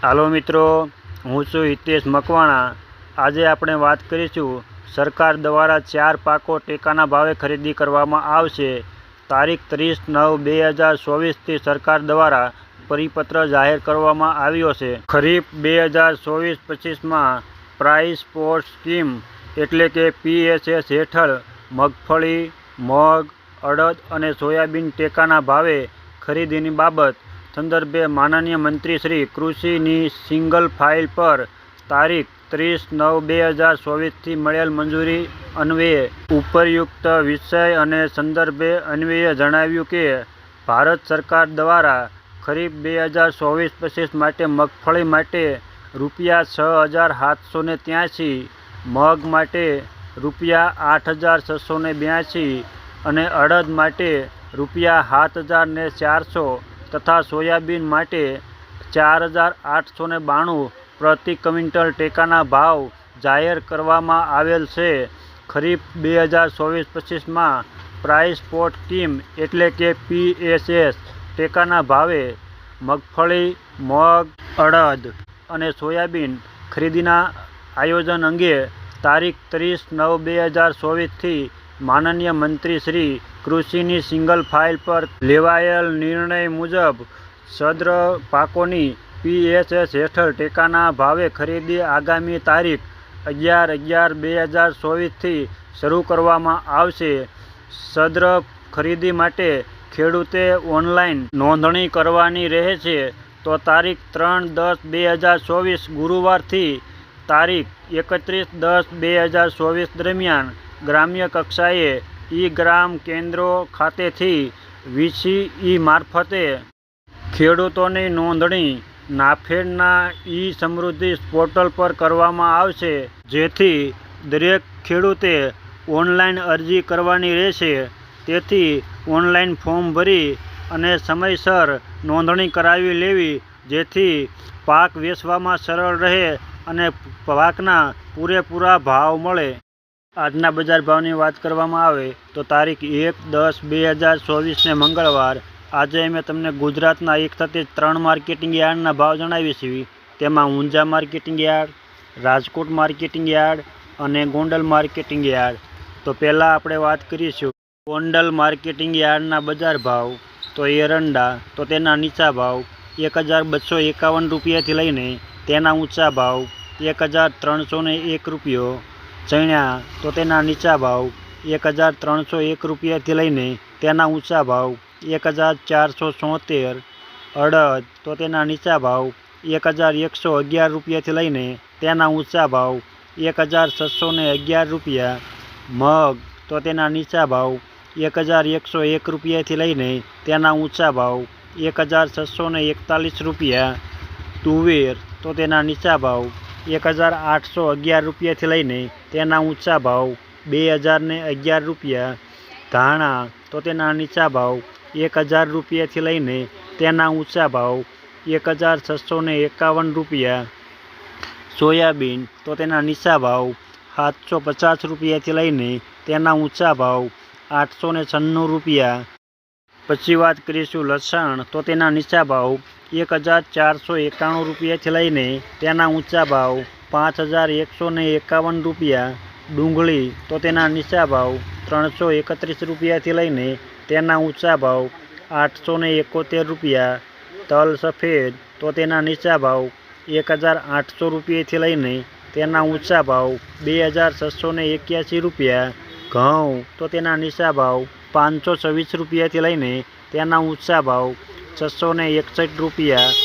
હાલો મિત્રો, હું છું હિતેશ મકવાણા. આજે આપણે વાત કરીશું, સરકાર દ્વારા ચાર પાકો ટેકાના ભાવે ખરીદી કરવામાં આવશે. તારીખ ત્રીસ નવ બે હજાર ચોવીસથી સરકાર દ્વારા પરિપત્ર જાહેર કરવામાં આવ્યો છે. ખરીફ બે હજાર ચોવીસ પચીસમાં પ્રાઇસ પોર્ટ સ્કીમ એટલે કે પીએસએસ હેઠળ મગફળી, મગ, અડદ અને સોયાબીન ટેકાના ભાવે ખરીદીની બાબત સંદર્ભે માનનીય મંત્રી શ્રી કૃષિની સિંગલ ફાઇલ પર તારીખ ત્રીસ નવ બે હજાર ચોવીસથી મળેલ મંજૂરી અન્વયે ઉપરયુક્ત વિષય અને સંદર્ભે અન્વયે જણાવ્યું કે ભારત સરકાર દ્વારા ખરીફ બે હજાર ચોવીસ પચીસ માટે મગફળી માટે રૂપિયા છ હજાર સાતસો ને ત્યાંસી, મગ માટે રૂપિયા આઠ હજાર છસો ને બ્યાસી અને અડદ માટે રૂપિયા સાત હજાર ને ચારસો તથા સોયાબીન માટે ચાર હજાર આઠસો બાણું પ્રતિ ક્વિન્ટલ ટેકાના ભાવ જાહેર કરવામાં આવેલ છે. ખરીફ બે હજાર ચોવીસ પચીસમાં પ્રાઇસ પોર્ટ ટીમ એટલે કે પીએસએસ ટેકાના ભાવે મગફળી, મગ, અડદ અને સોયાબીન ખરીદીના આયોજન અંગે તારીખ ત્રીસ નવ બે હજાર ચોવીસથી માનનીય મંત્રી શ્રી કૃષિની સિંગલ ફાઇલ પર લેવાયેલ નિર્ણય મુજબ સદ્ર પાકોની પીએસએસ હેઠળ ટેકાના ભાવે ખરીદી આગામી તારીખ અગિયાર અગિયાર બે હજાર ચોવીસથી શરૂ કરવામાં આવશે. સદ્ર ખરીદી માટે ખેડૂતે ઓનલાઈન નોંધણી કરવાની રહે છે. તો તારીખ ત્રણ દસ બે હજાર ચોવીસ ગુરુવારથી તારીખ એકત્રીસ દસ બે હજાર ચોવીસ દરમિયાન ગ્રામ્ય કક્ષાએ ઈ ગ્રામ કેન્દ્રો ખાતેથી વીસીઈ મારફતે ખેડૂતોની નોંધણી નાફેડના ઈ સમૃદ્ધિ પોર્ટલ પર કરવામાં આવશે, જેથી દરેક ખેડૂતે ઓનલાઈન અરજી કરવાની રહેશે. તેથી ઓનલાઈન ફોર્મ ભરી અને સમયસર નોંધણી કરાવી લેવી, જેથી પાક વેચવામાં સરળ રહે અને પાકના પૂરેપૂરા ભાવ મળે. આજના બજાર ભાવની વાત કરવામાં આવે તો તારીખ એક દસ બે હજાર ચોવીસને મંગળવાર. આજે અમે તમને ગુજરાતના એક સાથે ત્રણ માર્કેટિંગ યાર્ડના ભાવ જણાવીએ છીએ. તેમાં Unjha marketing yard, Rajkot marketing yard અને ગોંડલ માર્કેટિંગ યાર્ડ. તો પહેલાં આપણે વાત કરીશું ગોંડલ માર્કેટિંગ યાર્ડના બજાર ભાવ. તો એરંડા તો તેના નીચા ભાવ એક હજાર બસો એકાવન રૂપિયાથી લઈને તેના ઊંચા ભાવ એક હજાર ત્રણસો એક રૂપિયો. ચણ્યા તો તેના નીચા ભાવ એક હજાર ત્રણસો એક રૂપિયાથી લઈને તેના ઊંચા ભાવ એક હજાર ચારસો છોતેર અડદ તો તેના નીચા ભાવ એક હજાર એકસો અગિયાર રૂપિયાથી લઈને તેના ઊંચા ભાવ એક હજાર છસો ને અગિયાર રૂપિયા. મગ તો તેના નીચા ભાવ એક હજાર એકસો એક રૂપિયાથી લઈને તેના ઊંચા ભાવ એક હજાર છસો ને એકતાલીસ રૂપિયા. તુવેર તો તેના નીચા ભાવ એક હજાર આઠસો અગિયાર રૂપિયાથી લઈને તેના ઊંચા ભાવ બે હજારને અગિયાર રૂપિયા. ધાણા તો તેના નીચા ભાવ એક હજાર રૂપિયાથી લઈને તેના ઊંચા ભાવ એક હજાર છસો એકાવન રૂપિયા. સોયાબીન તો તેના નીચા ભાવ સાતસો પચાસ રૂપિયાથી લઈને તેના ઊંચા ભાવ આઠસો છન્નું રૂપિયા. પછી વાત કરીશું લસણ તો તેના નીચા ભાવ એક હજાર ચારસો એકાણું રૂપિયાથી લઈને તેના ઊંચા ભાવ પાંચ હજાર એકસો ને એકાવન રૂપિયા, ડુંગળી તો તેના નીચા ભાવ ત્રણસો એકત્રીસ રૂપિયાથી લઈને તેના ઊંચા ભાવ આઠસો ને એકોતેર રૂપિયા, તલ સફેદ તો તેના નીચા ભાવ એક હજાર આઠસો રૂપિયાથી લઈને તેના ઊંચા ભાવ બે હજાર છસો ને એક્યાસી રૂપિયા, ઘઉં તો તેના નીચા ભાવ પાંચસો છવ્વીસ રૂપિયાથી લઈને તેના ઊંચા ભાવ છસો ને એકસઠ રૂપિયા,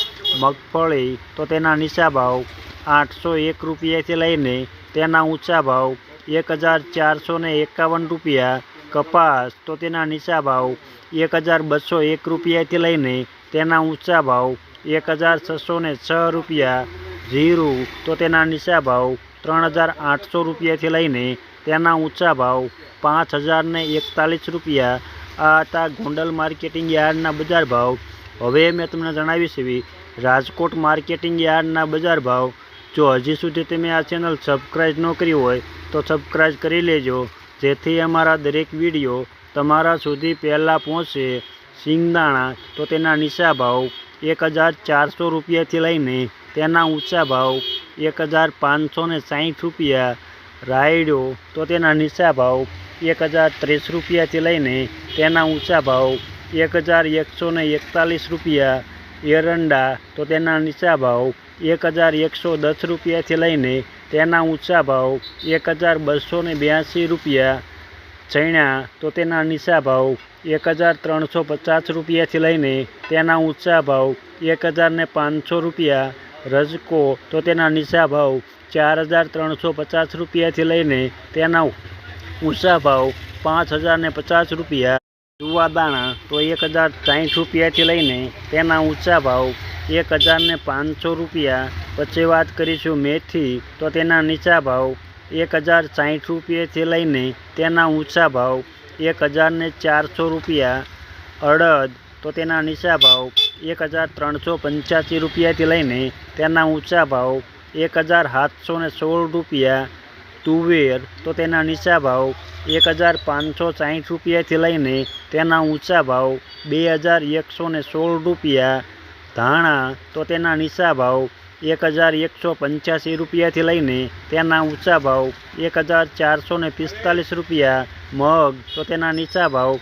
મગફળી તો તેના નીચા ભાવ આઠસો એક રૂપિયાથી લઈને તેના ઊંચા ભાવ એક હજાર ચારસો એકાવન રૂપિયા કપાસ તો તેના નીચા ભાવ એક હજાર બસો એક રૂપિયાથી લઈને તેના ઊંચા ભાવ એક હજાર છસો છ રૂપિયા. જીરું તો તેના નીચા ભાવ ત્રણ હજાર આઠસો રૂપિયાથી લઈને તેના ઊંચા ભાવ પાંચ હજાર એકતાલીસ રૂપિયા. આ હતા ગોંડલ માર્કેટિંગ યાર્ડના બજાર ભાવ. હવે મેં તમને જણાવી છે રાજકોટ માર્કેટિંગ યાર્ડના બજાર ભાવ જો હજી સુધી તમે આ ચેનલ સબસ્ક્રાઈબ ન કરી હોય, તો સબસ્ક્રાઈબ કરી લેજો. જેથી અમારા દરેક વીડિયો તમારા સુધી પહેલાં પહોંચે. સિંગદાણા તો તેના નીચા ભાવ એક હજાર ચારસો રૂપિયાથી લઈને તેના ઊંચા ભાવ એક હજાર પાંચસો ને સાઠ રૂપિયા. રાયડો, તો તેના નીચા ભાવ એક હજાર ત્રીસ રૂપિયાથી લઈને તેના ઊંચા ભાવ એક હજાર એકસો એકતાલીસ રૂપિયા. એરંડા, તો તેના નીચા ભાવ એક હજાર એકસો દસ રૂપિયાથી લઈને તેના ઊંચા ભાવ એક હજાર બસો ને બ્યાસી રૂપિયા ચણા તો તેના નીચા ભાવ એક હજાર ત્રણસો પચાસ રૂપિયાથી લઈને તેના ઊંચા ભાવ એક હજાર ને પાંચસો રૂપિયા રજકો તો તેના નીચા ભાવ ચાર હજાર ત્રણસો પચાસ રૂપિયાથી લઈને તેના ઊંચા ભાવ પાંચ હજાર ને પચાસ રૂપિયા. જુવા દાણા તો એક હજાર સાઠ રૂપિયાથી લઈને તેના ઊંચા ભાવ એક હજારને પાંચસો રૂપિયા. પછી વાત કરીશું મેથી, તો તેના નીચા ભાવ એક હજાર સાઠ રૂપિયાથી લઈને તેના ઊંચા ભાવ એક હજારને ચારસો રૂપિયા. અડદ, તો તેના નીચા ભાવ એક હજાર ત્રણસો પંચ્યાસી રૂપિયાથી લઈને તેના ઊંચા ભાવ એક હજાર સાતસો ને સોળ રૂપિયા. તુવેર, તો તેના નીચા ભાવ એક હજાર પાંચસો સાઠ રૂપિયાથી લઈને તેના ઊંચા ભાવ બે હજાર એકસો ને સોળ રૂપિયા. ધાણા તો તેના નીચા ભાવ એક હજાર એકસો પંચ્યાસી રૂપિયાથી લઈને તેના ઊંચા ભાવ એક હજાર ચારસો ને પિસ્તાલીસ રૂપિયા. મગ તો તેના નીચા ભાવ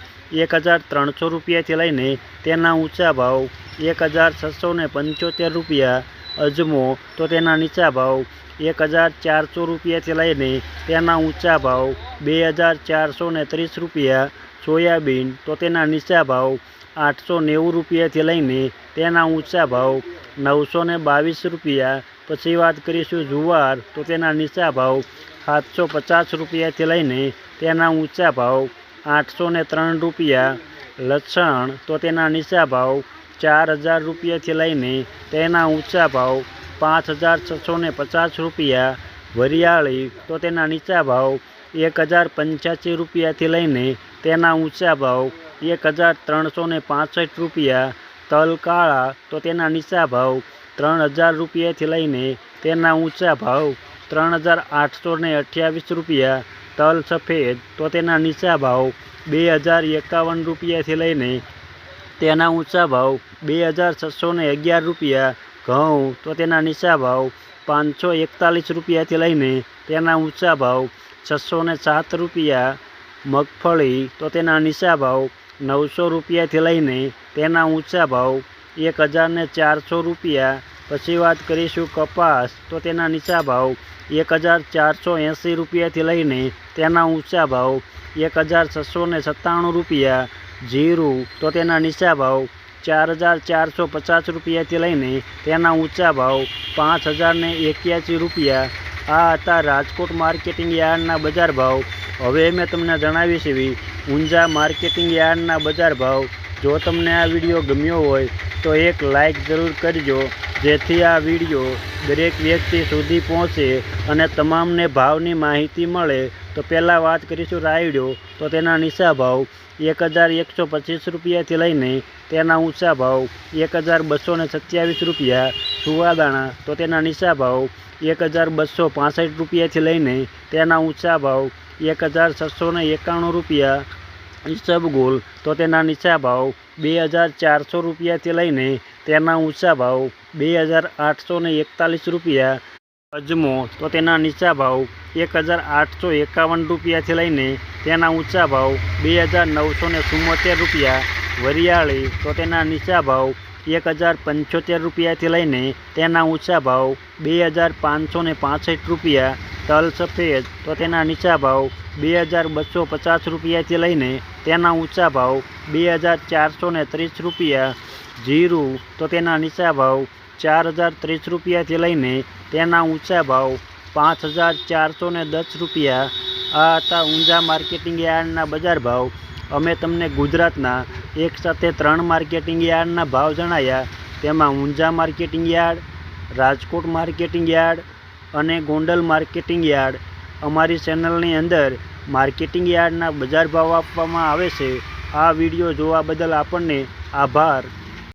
એક હજાર ત્રણસો રૂપિયાથી લઈને તેના ઊંચા ભાવ એક હજાર છસો ને પંચોતેર રૂપિયા. અજમો તો તેના નીચા ભાવ એક હજાર ચારસો રૂપિયાથી લઈને તેના ઊંચા ભાવ બે હજાર ચારસો ને ત્રીસ રૂપિયા. સોયાબીન તો તેના નીચા ભાવ આઠસો નેવું રૂપિયાથી લઈને તેના ઊંચા ભાવ નવસો ને બાવીસ રૂપિયા. પછી વાત કરીશું જુવાર, તો તેના નીચા ભાવ સાતસો પચાસ રૂપિયાથી લઈને તેના ઊંચા ભાવ આઠસો ને ત્રણ રૂપિયા. લસણ, તો તેના નીચા ભાવ ચાર હજાર રૂપિયાથી લઈને તેના ઊંચા ભાવ પાંચ હજાર છસો ને પચાસ રૂપિયા. વરિયાળી, તો તેના નીચા ભાવ એક હજાર પંચ્યાસી રૂપિયાથી લઈને તેના ઊંચા ભાવ એક હજાર ત્રણસો ને પાસઠ રૂપિયા, તલ કાળા, તો તેના નીચા ભાવ ત્રણ હજાર રૂપિયાથી લઈને તેના ઊંચા ભાવ ત્રણ હજાર આઠસો ને અઠ્યાવીસ રૂપિયા, તલ સફેદ, તો તેના નીચા ભાવ બે હજાર એકાવન રૂપિયાથી લઈને તેના ઊંચા ભાવ બે હજાર છસો ને અગિયાર રૂપિયા, ઘઉં, તો તેના નીચા ભાવ પાંચસો એકતાલીસ રૂપિયાથી લઈને તેના ઊંચા ભાવ છસો ને સાત રૂપિયા, મગફળી, તો તેના નીચા ભાવ નવસો રૂપિયાથી લઈને તેના ઊંચા ભાવ, એક હજાર ને ચારસો રૂપિયા. પછી વાત કરીશું કપાસ, તો તેના નીચા ભાવ, એક હજાર ચારસો એંસી રૂપિયાથી લઈને તેના ઊંચા ભાવ, એક હજાર છસો ને સત્તાણું રૂપિયા. જીરું, તો તેના નીચા ભાવ, ચાર હજાર ચારસો પચાસ રૂપિયાથી લઈને તેના ઊંચા ભાવ, પાંચ હજાર ને એક્યાસી રૂપિયા. આ હતા રાજકોટ માર્કેટિંગ યાર્ડના બજાર ભાવ. હવે મેં તમને જણાવીશ એવી ઊંઝા માર્કેટિંગ યાર્ડના બજાર ભાવ. જો તમને આ વીડિયો ગમ્યો હોય, તો એક લાઈક જરૂર કરજો, જેથી આ વીડિયો દરેક વ્યક્તિ સુધી પહોંચે અને તમામને ભાવની માહિતી મળે. તો પહેલાં વાત કરીશું રાયડો. તો તેના નીચા ભાવ એક હજાર એકસો પચીસ રૂપિયાથી લઈને તેના ઊંચા ભાવ એક હજાર બસો ને સત્યાવીસ રૂપિયા. સુવાદાણા. તો તેના નીચા ભાવ એક હજાર બસો પાસઠ રૂપિયાથી લઈને તેના ઊંચા ભાવ એક હજાર છસો ને એકાણું રૂપિયા ઈસબગુલ તો તેના નીચા ભાવ બે હજાર ચારસો રૂપિયાથી લઈને તેના ઊંચા ભાવ બે હજાર આઠસો ને એકતાલીસ રૂપિયા અજમો. તો તેના નીચા ભાવ એક હજાર આઠસો એકાવન રૂપિયાથી લઈને તેના ઊંચા ભાવ બે હજાર નવસો ને રૂપિયા. વરિયાળી. તો તેના નીચા ભાવ એક હજાર પંચોતેર રૂપિયાથી લઈને તેના ઊંચા ભાવ બે હજાર પાંચસો ને રૂપિયા, તલ સફેદ તો તેના નીચા ભાવ બે હજાર બસો પચાસ રૂપિયાથી લઈને તેના ઊંચા ભાવ બે હજાર ચારસો ને ત્રીસ રૂપિયા, જીરું તો તેના નીચા ભાવ ચાર હજાર ત્રીસ રૂપિયાથી લઈને તેના ઊંચા ભાવ પાંચ હજાર ચારસો ને દસ રૂપિયા. આ હતા ઊંઝા માર્કેટિંગ યાર્ડના બજાર ભાવ. અમે તમને ગુજરાતના એક સાથે ત્રણ માર્કેટિંગ યાર્ડના ભાવ જણાયા. તેમાં Unjha marketing yard, Rajkot marketing yard અને ગોંડલ માર્કેટિંગ યાર્ડ. અમારી ચેનલની અંદર માર્કેટિંગ યાર્ડના બજાર ભાવ આપવામાં આવે છે. આ વીડિયો જોવા બદલ આપણને આભાર.